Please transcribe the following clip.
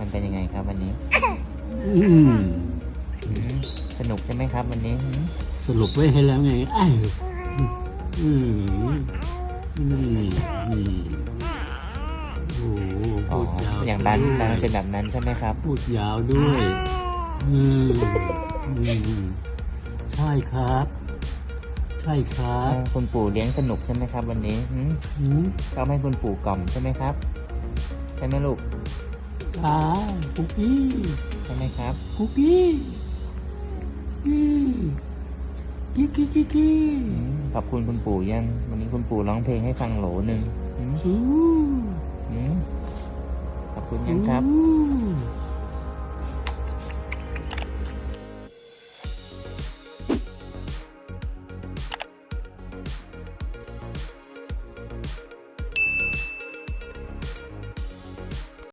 มันเป็นยังไงครับวันนี้อืมอืมสนุกใช่ไหมครับวันนี้อืมสรุปไว้ให้แล้วไงอ้าวอืมอืมนี่โอ้โหอ๋อ พูดยาวอย่างนั้นด้นั้วนยเป็นแบบนั้นใช่ไหมครับ พูดยาวด้วยอืมอืมใช่ครับ ใช่ครัเอบอคุณปู่เลี้ยงสนุกใช่ไหมครับ วันนี้อืมอืม ก็ให้คุณปู่กล่อมใช่ไหมครับ ใช่ไหมลูก อ่าคุกกี้ใช่ไหมครับคุกกี้กี้กี้กี้กี้กี้อืมขอบคุณคุณปู่ยังวันนี้คุณปู่ร้องเพลงให้ฟังโหลหนึ่งอืมอู้อืมขอบคุณยังครับ อู้